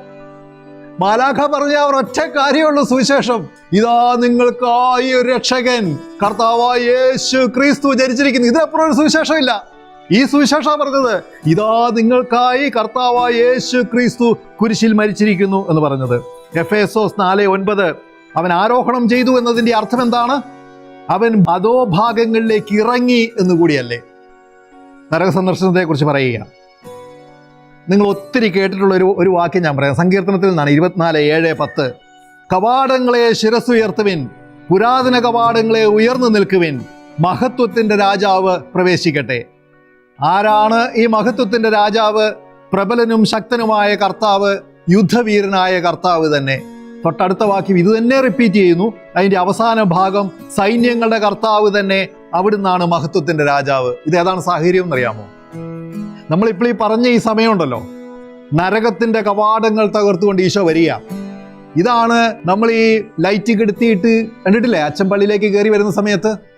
മാലാഖ പറഞ്ഞ അവർ ഒറ്റ കാര്യമുള്ള സുവിശേഷം. ഇതാ നിങ്ങൾക്കായി ഒരു രക്ഷകൻ കർത്താവായ യേശു ക്രിസ്തു ജനിച്ചിരിക്കുന്നു. ഇത് എപ്പോഴും ഒരു സുവിശേഷമില്ല. ഈ സുവിശേഷം പറഞ്ഞത് ഇതാ നിങ്ങൾക്കായി കർത്താവായ യേശു ക്രിസ്തു കുരിശിൽ മരിച്ചിരിക്കുന്നു എന്ന് പറഞ്ഞത്. എഫ് എസോസ് നാല് ഒൻപത് അവൻ ആരോഹണം ചെയ്തു എന്നതിന്റെ അർത്ഥം എന്താണ്? അവൻ അധോഭാഗങ്ങളിലേക്ക് ഇറങ്ങി എന്ന് കൂടിയല്ലേ? നരക സന്ദർശനത്തെ കുറിച്ച് പറയുക നിങ്ങൾ ഒത്തിരി കേട്ടിട്ടുള്ള ഒരു ഒരു വാക്യം ഞാൻ പറയാം. സങ്കീർത്തനത്തിൽ നിന്നാണ് ഇരുപത്തിനാല് ഏഴ് പത്ത്. കവാടങ്ങളെ ശിരസുയർത്തുവിൻ പുരാതന കവാടങ്ങളെ ഉയർന്നു നിൽക്കുവിൻ മഹത്വത്തിന്റെ രാജാവ് പ്രവേശിക്കട്ടെ. ആരാണ് ഈ മഹത്വത്തിന്റെ രാജാവ്? പ്രബലനും ശക്തനുമായ കർത്താവ് യുദ്ധവീരനായ കർത്താവ് തന്നെ. തൊട്ടടുത്ത വാക്യം ഇത് തന്നെ റിപ്പീറ്റ് ചെയ്യുന്നു. അതിന്റെ അവസാന ഭാഗം സൈന്യങ്ങളുടെ കർത്താവ് തന്നെ അവിടുന്നാണ് മഹത്വത്തിന്റെ രാജാവ്. ഇത് ഏതാണ് സാഹചര്യം എന്നറിയാമോ? നമ്മളിപ്പോൾ ഈ പറഞ്ഞ ഈ സമയമുണ്ടല്ലോ. നരകത്തിന്റെ കവാടങ്ങൾ തകർത്തുകൊണ്ട് ഈശോ വരിക. ഇതാണ് നമ്മൾ ഈ ലൈറ്റ് കെടുത്തിയിട്ട് കണ്ടിട്ടില്ലേ? അച്ഛൻ പള്ളിയിലേക്ക് കയറി വരുന്ന സമയത്ത്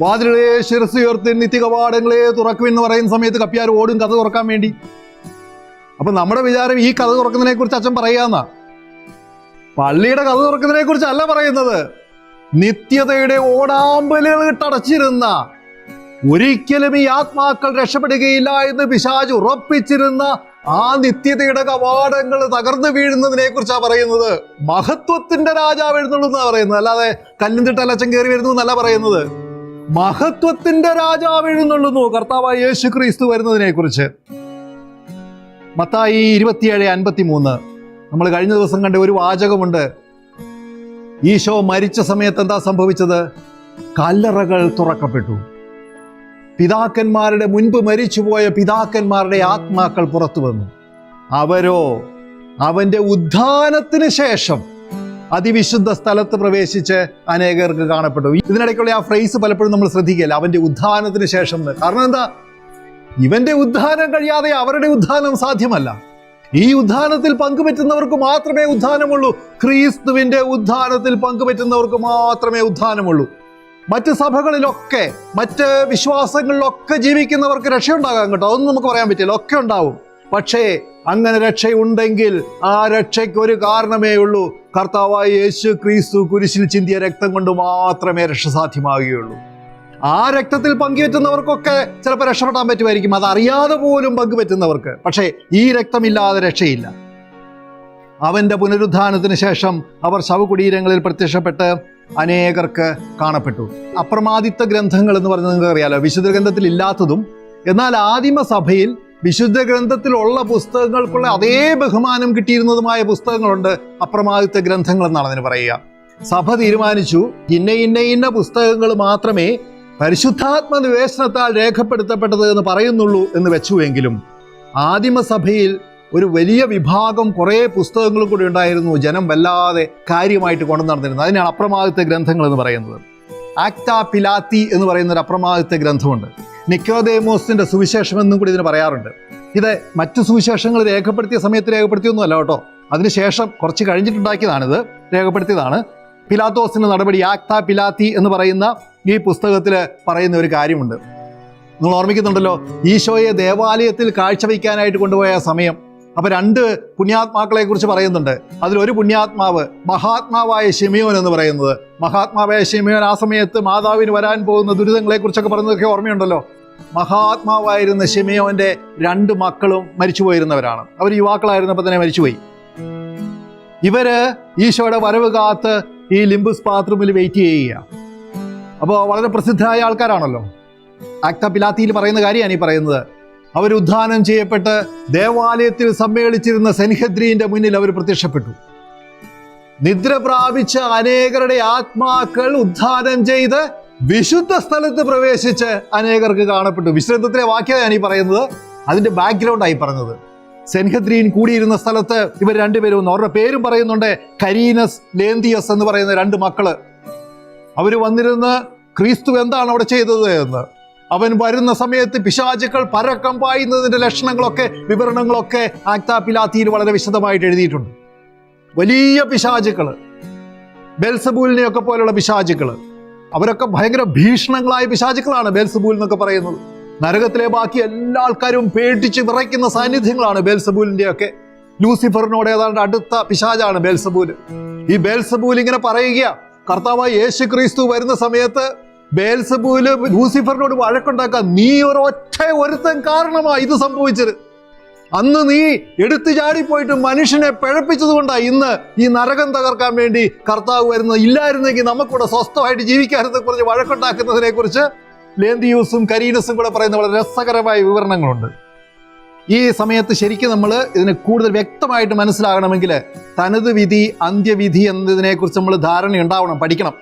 വാതിലുകളെ ശിരസ് ഉയർത്തി നിത്യ കവാടങ്ങളെ തുറക്കും എന്ന് പറയുന്ന സമയത്ത് കപ്പിയാർ ഓടും കഥ തുറക്കാൻ വേണ്ടി. അപ്പൊ നമ്മുടെ വിചാരം ഈ കഥ തുറക്കുന്നതിനെ കുറിച്ച് അച്ഛൻ പറയാന്നാ. പള്ളിയുടെ കഥ തുറക്കുന്നതിനെ അല്ല പറയുന്നത്. നിത്യതയുടെ ഓടാമ്പലുകൾ ഇട്ടടച്ചിരുന്ന ഒരിക്കലും ഈ ആത്മാക്കൾ രക്ഷപ്പെടുകയില്ല എന്ന് പിശാജ് ഉറപ്പിച്ചിരുന്ന ആ നിത്യതയുടെ കവാടങ്ങൾ തകർന്നു വീഴുന്നതിനെ കുറിച്ചാണ് പറയുന്നത്. മഹത്വത്തിന്റെ രാജാവ് എഴുന്നള്ളുന്ന പറയുന്നത്. അല്ലാതെ കല്ലിന്തിട്ട് അലച്ചൻ കയറി വരുന്നു എന്നല്ല പറയുന്നത്. മഹത്വത്തിന്റെ രാജാവ് എഴുന്നള്ളുന്നു കർത്താവായ യേശു ക്രിസ്തു വരുന്നതിനെ കുറിച്ച് മത്തായി ഇരുപത്തിയേഴ് അൻപത്തി മൂന്ന് നമ്മൾ കഴിഞ്ഞ ദിവസം കണ്ട ഒരു വാചകമുണ്ട്. ഈശോ മരിച്ച സമയത്ത് എന്താ സംഭവിച്ചത്? കല്ലറകൾ തുറക്കപ്പെട്ടു. പിതാക്കന്മാരുടെ മുൻപ് മരിച്ചുപോയ പിതാക്കന്മാരുടെ ആത്മാക്കൾ പുറത്തു വന്നു. അവരോ അവന്റെ ഉദ്ധാനത്തിന് ശേഷം അതിവിശുദ്ധ സ്ഥലത്ത് പ്രവേശിച്ച് അനേകർക്ക് കാണപ്പെട്ടു. ഇതിനിടയ്ക്കുള്ള ആ ഫ്രേസ് പലപ്പോഴും നമ്മൾ ശ്രദ്ധിക്കില്ല അവന്റെ ഉദ്ധാനത്തിന് ശേഷം. കാരണം എന്താ? ഇവന്റെ ഉദ്ധാനം കഴിയാതെ അവരുടെ ഉദ്ധാനം സാധ്യമല്ല. ഈ ഉദ്ധാനത്തിൽ പങ്കുപറ്റുന്നവർക്ക് മാത്രമേ ഉദ്ധാനമുള്ളൂ. ക്രീസ്തുവിന്റെ ഉദ്ധാനത്തിൽ പങ്കുപറ്റുന്നവർക്ക് മാത്രമേ ഉദ്ധാനമുള്ളൂ. മറ്റ് സഭകളിലൊക്കെ മറ്റ് വിശ്വാസങ്ങളിലൊക്കെ ജീവിക്കുന്നവർക്ക് രക്ഷയുണ്ടാകാം കേട്ടോ. അതൊന്നും നമുക്ക് പറയാൻ പറ്റില്ല. ഒക്കെ ഉണ്ടാവും. പക്ഷേ അങ്ങനെ രക്ഷയുണ്ടെങ്കിൽ ആ രക്ഷയ്ക്ക് ഒരു കാരണമേ ഉള്ളൂ. കർത്താവായ യേശു ക്രീസ്തു കുരിശിൽ ചിന്തിയ രക്തം കൊണ്ട് മാത്രമേ രക്ഷ സാധ്യമാകുകയുള്ളൂ. ആ രക്തത്തിൽ പങ്കുപറ്റുന്നവർക്കൊക്കെ ചിലപ്പോൾ രക്ഷപ്പെടാൻ പറ്റുമായിരിക്കും. അതറിയാതെ പോലും പങ്കുപറ്റുന്നവർക്ക്. പക്ഷേ ഈ രക്തമില്ലാതെ രക്ഷയില്ല. അവന്റെ പുനരുദ്ധാനത്തിന് ശേഷം അവർ ശവകുടീരങ്ങളിൽ പ്രത്യക്ഷപ്പെട്ട് അനേകർക്ക് കാണപ്പെട്ടു. അപ്രമാദിത്വ ഗ്രന്ഥങ്ങൾ എന്ന് പറഞ്ഞത് നിങ്ങൾക്ക് അറിയാലോ വിശുദ്ധ ഗ്രന്ഥത്തിൽ ഇല്ലാത്തതും എന്നാൽ ആദിമ സഭയിൽ വിശുദ്ധ ഗ്രന്ഥത്തിലുള്ള പുസ്തകങ്ങൾക്കുള്ള അതേ ബഹുമാനം കിട്ടിയിരുന്നതുമായ പുസ്തകങ്ങളുണ്ട്. അപ്രമാദിത്വ ഗ്രന്ഥങ്ങൾ എന്നാണ് അതിന് പറയുക. സഭ തീരുമാനിച്ചു ഇന്ന ഇന്ന ഇന്ന പുസ്തകങ്ങൾ മാത്രമേ പരിശുദ്ധാത്മ നിവേശനത്താൽ രേഖപ്പെടുത്തപ്പെട്ടത് എന്ന് പറയുന്നുള്ളൂ എന്ന് വെച്ചുവെങ്കിലും ആദിമസഭയിൽ ഒരു വലിയ വിഭാഗം കുറേ പുസ്തകങ്ങളും കൂടി ഉണ്ടായിരുന്നു. ജനം വല്ലാതെ കാര്യമായിട്ട് കൊണ്ടു നടന്നിരുന്നത്. അതിനാണ് അപ്രമാദിത്വ ഗ്രന്ഥങ്ങൾ എന്ന് പറയുന്നത്. ആക്ട പിലാത്തി എന്ന് പറയുന്ന ഒരു ഗ്രന്ഥമുണ്ട്. നിക്കോദേമോസിന്റെ സുവിശേഷം എന്നും കൂടി ഇതിന് പറയാറുണ്ട്. ഇത് മറ്റു സുവിശേഷങ്ങൾ രേഖപ്പെടുത്തിയ സമയത്ത് രേഖപ്പെടുത്തിയൊന്നുമല്ല കേട്ടോ. അതിനുശേഷം കുറച്ച് കഴിഞ്ഞിട്ടുണ്ടാക്കിയതാണിത്. രേഖപ്പെടുത്തിയതാണ്. പിലാത്തോസിന്റെ നടപടി ആക്ത പിലാത്തി എന്ന് പറയുന്ന ഈ പുസ്തകത്തിൽ പറയുന്ന ഒരു കാര്യമുണ്ട്. നിങ്ങൾ ഓർമ്മിക്കുന്നുണ്ടല്ലോ ഈശോയെ ദേവാലയത്തിൽ കാഴ്ചവെക്കാനായിട്ട് കൊണ്ടുപോയ സമയം. അപ്പോൾ രണ്ട് പുണ്യാത്മാക്കളെ കുറിച്ച് പറയുന്നുണ്ട് അതിലൊരു പുണ്യാത്മാവ് മഹാത്മാവായ ഷിമിയോൻ എന്ന് പറയുന്നത്. മഹാത്മാവായ ഷിമിയോൻ ആ സമയത്ത് മാതാവിന് വരാൻ പോകുന്ന ദുരിതങ്ങളെക്കുറിച്ചൊക്കെ പറയുന്നതൊക്കെ ഓർമ്മയുണ്ടല്ലോ. മഹാത്മാവായിരുന്ന ഷിമിയോന്റെ രണ്ട് മക്കളും മരിച്ചുപോയിരുന്നവരാണ്. അവർ യുവാക്കളായിരുന്നപ്പോൾ തന്നെ മരിച്ചുപോയി. ഇവർ ഈശോയുടെ വരവ് കാത്ത് ഈ ലിംബുസ് ബാത്റൂമിൽ വെയിറ്റ് ചെയ്യുക അപ്പോൾ വളരെ പ്രസിദ്ധരായ ആൾക്കാരാണല്ലോ. ആക്ത പിലാത്തിയിൽ പറയുന്ന കാര്യമാണ് ഈ പറയുന്നത്. അവർ ഉദ്ധാനം ചെയ്യപ്പെട്ട് ദേവാലയത്തിൽ സമ്മേളിച്ചിരുന്ന സെൻഹദ്രീന്റെ മുന്നിൽ അവർ പ്രത്യക്ഷപ്പെട്ടു. നിദ്ര പ്രാപിച്ച അനേകരുടെ ആത്മാക്കൾ ഉദ്ധാനം ചെയ്ത് വിശുദ്ധ സ്ഥലത്ത് പ്രവേശിച്ച് അനേകർക്ക് കാണപ്പെട്ടു. വിശ്രദ്ധത്തിലെ വാക്യമാണ് ഈ പറയുന്നത്. അതിന്റെ ബാക്ക്ഗ്രൗണ്ടായി പറഞ്ഞത്. സെൻഹദ്രീൻ കൂടിയിരുന്ന സ്ഥലത്ത് ഇവർ രണ്ടുപേരും വന്നു. അവരുടെ പേരും പറയുന്നുണ്ട് കരീനസ് ലേന്തിയസ് എന്ന് പറയുന്ന രണ്ട് മക്കൾ. അവർ വന്നിരുന്ന് ക്രിസ്തു എന്താണ് അവിടെ ചെയ്തത് എന്ന്. അവൻ വരുന്ന സമയത്ത് പിശാചുക്കൾ പരക്കം പായുന്നതിന്റെ ലക്ഷണങ്ങളൊക്കെ വിവരണങ്ങളൊക്കെ ആക്താ പിലാത്തിയിൽ വളരെ വിശദമായിട്ട് എഴുതിയിട്ടുണ്ട്. വലിയ പിശാചുക്കൾ. ബെൽസബൂലിനെയൊക്കെ പോലുള്ള പിശാചുക്കൾ. അവരൊക്കെ ഭയങ്കര ഭീഷണങ്ങളായ പിശാചുക്കളാണ് ബേൽസബൂൽ എന്നൊക്കെ പറയുന്നത്. നരകത്തിലെ ബാക്കി എല്ലാ ആൾക്കാരും പേടിച്ച് വിറയ്ക്കുന്ന സാന്നിധ്യങ്ങളാണ് ബേൽസബൂലിന്റെ ഒക്കെ ലൂസിഫറിനോട് ഏതാണ്ട് അടുത്ത പിശാചാണ് ബേൽസബൂൽ. ഈ ബേൽസബൂൽ ഇങ്ങനെ പറയുക കർത്താവായ യേശു ക്രിസ്തു വരുന്ന സമയത്ത് ബേൽസബൂൽ ലൂസിഫറിനോട് വഴക്കുണ്ടാക്കാൻ നീ ഒരു ഒറ്റ ഒരുത്തൻ കാരണമാ ഇത് സംഭവിച്ചത്. അന്ന് നീ എടുത്തു ചാടിപ്പോയിട്ട് മനുഷ്യനെ പിഴപ്പിച്ചത് കൊണ്ടാണ് ഇന്ന് ഈ നരകം തകർക്കാൻ വേണ്ടി കർത്താവ് വരുന്നത് ഇല്ലായിരുന്നെങ്കിൽ നമുക്കൂടെ സ്വസ്ഥമായിട്ട് ജീവിക്കാനെന്ന് കുറിച്ച് വഴക്കുണ്ടാക്കുന്നതിനെ കുറിച്ച് ലേന്തിയൂസും കരീനസും കൂടെ പറയുന്ന വളരെ രസകരമായ വിവരണങ്ങളുണ്ട്. ഈ സമയത്ത് ശരിക്കും നമ്മൾ ഇതിനെ കൂടുതൽ വ്യക്തമായിട്ട് മനസ്സിലാകണമെങ്കിൽ തനത് വിധി അന്ത്യവിധി എന്നതിനെക്കുറിച്ച് നമ്മൾ ധാരണ ഉണ്ടാവണം പഠിക്കണം.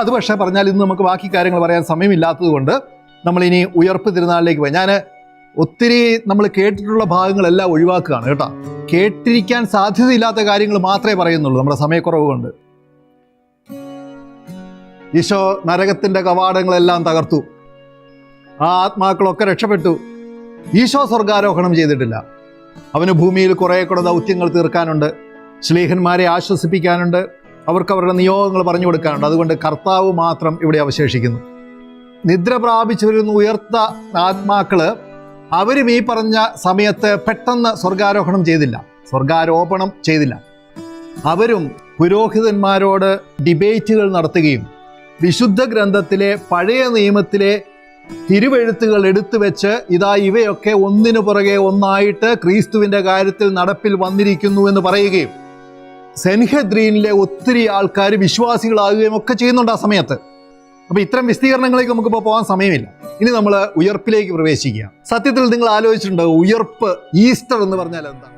അത് പക്ഷേ പറഞ്ഞാൽ ഇന്ന് നമുക്ക് ബാക്കി കാര്യങ്ങൾ പറയാൻ സമയമില്ലാത്തത് കൊണ്ട് നമ്മൾ ഇനി ഉയർപ്പ് തിരുനാളിലേക്ക് പോയി. ഞാൻ ഒത്തിരി നമ്മൾ കേട്ടിട്ടുള്ള ഭാഗങ്ങളെല്ലാം ഒഴിവാക്കുകയാണ് കേട്ടോ. കേട്ടിരിക്കാൻ സാധ്യതയില്ലാത്ത കാര്യങ്ങൾ മാത്രമേ പറയുന്നുള്ളൂ നമ്മുടെ സമയക്കുറവ് കൊണ്ട് ഈശോ നരകത്തിന്റെ കവാടങ്ങളെല്ലാം തകർത്തു. ആ ആത്മാക്കളൊക്കെ രക്ഷപ്പെട്ടു. ഈശോ സ്വർഗാരോഹണം ചെയ്തിട്ടില്ല. അവന് ഭൂമിയിൽ കുറേ കൂടെ ദൗത്യങ്ങൾ തീർക്കാനുണ്ട്. ശ്ലീഹന്മാരെ ആശ്വസിപ്പിക്കാനുണ്ട്. അവർക്ക് അവരുടെ നിയോഗങ്ങൾ പറഞ്ഞു കൊടുക്കാനുണ്ട്. അതുകൊണ്ട് കർത്താവ് മാത്രം ഇവിടെ അവശേഷിക്കുന്നു. നിദ്ര പ്രാപിച്ചു വരുന്ന ഉയർത്ത ആത്മാക്കൾ അവരും ഈ പറഞ്ഞ സമയത്ത് പെട്ടെന്ന് സ്വർഗാരോഹണം ചെയ്തില്ല. സ്വർഗാരോപണം ചെയ്തില്ല. അവരും പുരോഹിതന്മാരോട് ഡിബേറ്റുകൾ നടത്തുകയും വിശുദ്ധ ഗ്രന്ഥത്തിലെ പഴയ നിയമത്തിലെ തിരുവെഴുത്തുകൾ എടുത്തു വെച്ച് ഇതാ ഇവയൊക്കെ ഒന്നിനു പുറകെ ഒന്നായിട്ട് ക്രീസ്തുവിന്റെ കാര്യത്തിൽ നടപ്പിൽ വന്നിരിക്കുന്നു എന്ന് പറയുകയും സെൻഹദ്രീനിലെ ഒത്തിരി ആൾക്കാർ വിശ്വാസികളാകുകയും ഒക്കെ ചെയ്യുന്നുണ്ട് ആ സമയത്ത്. അപ്പൊ ഇത്തരം വിസ്തീർണങ്ങളിലേക്ക് നമുക്കിപ്പോൾ പോകാൻ സമയമില്ല. ഇനി നമ്മൾ ഉയർപ്പിലേക്ക് പ്രവേശിക്കുക. സത്യത്തിൽ നിങ്ങൾ ആലോചിച്ചിട്ടുണ്ടോ ഉയർപ്പ് ഈസ്റ്റർ എന്ന് പറഞ്ഞാൽ എന്താ?